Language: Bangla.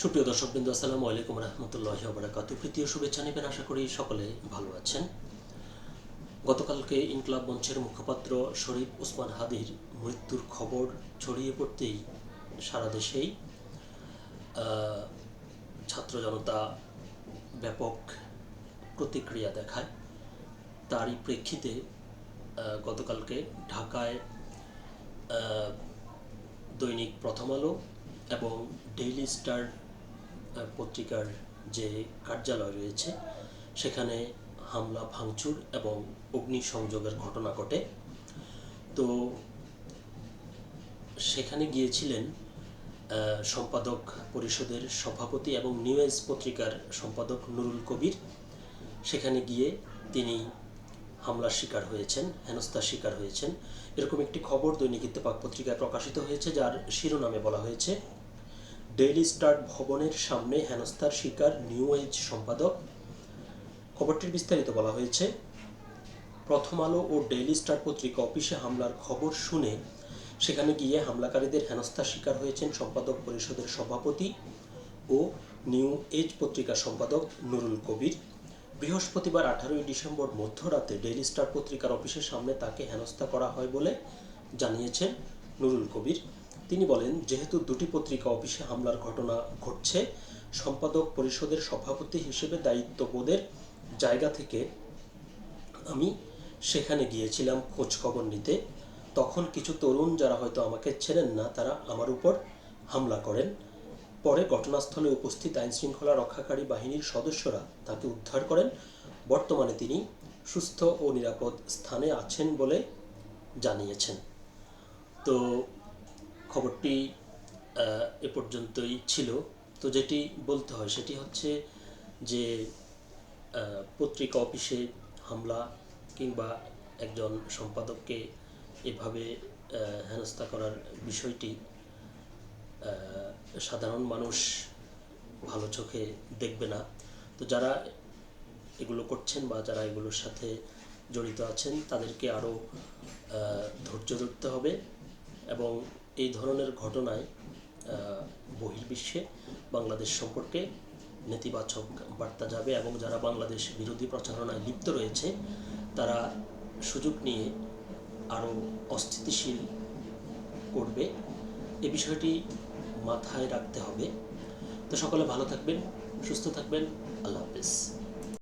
সুপ্রিয় দর্শকবৃন্দ, আসসালামু আলাইকুম রহমতুল্লাহ বারাকাতু। প্রীতীয় শুভেচ্ছা নেবেন আশা করি সকলে ভালো আছেন। গতকালকে ইনকলাব মঞ্চের মুখপাত্র শরীফ ওসমান হাদির মৃত্যুর খবর ছড়িয়ে পড়তেই সারা দেশেই ছাত্র জনতা ব্যাপক প্রতিক্রিয়া দেখায়। তারই প্রেক্ষিতে গতকালকে ঢাকায় দৈনিক প্রথম আলো এবং ডেইলি স্টার পত্রিকার যে কার্যালয় রয়েছে, সেখানে হামলা, ভাঙচুর এবং অগ্নিসংযোগের ঘটনা ঘটে। তো সেখানে গিয়েছিলেন সম্পাদক পরিষদের সভাপতি এবং নিউজ পত্রিকার সম্পাদক নুরুল কবির। সেখানে গিয়ে তিনি হামলার শিকার হয়েছেন, হেনস্থার শিকার হয়েছেন। এরকম একটি খবর দৈনিক ইত্তেফাক পত্রিকায় প্রকাশিত হয়েছে, যার শিরোনামে বলা হয়েছে ডেইলি স্টার ভবনের সামনে হেনস্থার শিকার নিউ এজ সম্পাদক। খবরটির বিস্তারিত বলা হয়েছে, প্রথম আলো ও ডেইলি স্টার পত্রিকা অফিসে হামলার খবর শুনে সেখানে গিয়ে হামলাকারীদের হেনস্থার শিকার হয়েছেন সম্পাদক পরিষদের সভাপতি ও নিউ এজ পত্রিকার সম্পাদক নুরুল কবির। বৃহস্পতিবার আঠারোই ডিসেম্বর মধ্যরাতে ডেইলি স্টার পত্রিকার অফিসের সামনে তাকে হেনস্থা করা হয় বলে জানিয়েছেন নুরুল কবির। তিনি বলেন, যেহেতু দুটি পত্রিকা অফিসে হামলার ঘটনা ঘটছে, সম্পাদক পরিষদের সভাপতি হিসেবে দায়িত্ববোধের জায়গা থেকে আমি সেখানে গিয়েছিলাম খোঁজ খবর নিতে। তখন কিছু তরুণ যারা হয়তো আমাকে চেনেন না, তারা আমার উপর হামলা করেন। পরে ঘটনাস্থলে উপস্থিত আইন শৃঙ্খলা রক্ষাকারী বাহিনীর সদস্যরা তাকে উদ্ধার করেন। বর্তমানে তিনি সুস্থ ও নিরাপদ স্থানে আছেন বলে জানিয়েছেন। তো খবরটি এ পর্যন্তই ছিল। তো যেটি বলতে হয় সেটি হচ্ছে যে পত্রিকা অফিসে হামলা কিংবা একজন সম্পাদককে এভাবে হেনস্থা করার বিষয়টি সাধারণ মানুষ ভালো চোখে দেখবে না। তো যারা এগুলো করছেন বা যারা এগুলোর সাথে জড়িত আছেন, তাদেরকে আরও ধৈর্য ধরতে হবে এবং এই ধরনের ঘটনায় বহির্বিশ্বে বাংলাদেশ সম্পর্কে নেতিবাচক বার্তা যাবে এবং যারা বাংলাদেশ বিরোধী প্রচারণায় লিপ্ত রয়েছে, তারা সুযোগ নিয়ে আরও অস্থিতিশীল করবে। এ বিষয়টি মাথায় রাখতে হবে। তো সকলে ভালো থাকবেন, সুস্থ থাকবেন। আল্লাহ হাফেজ।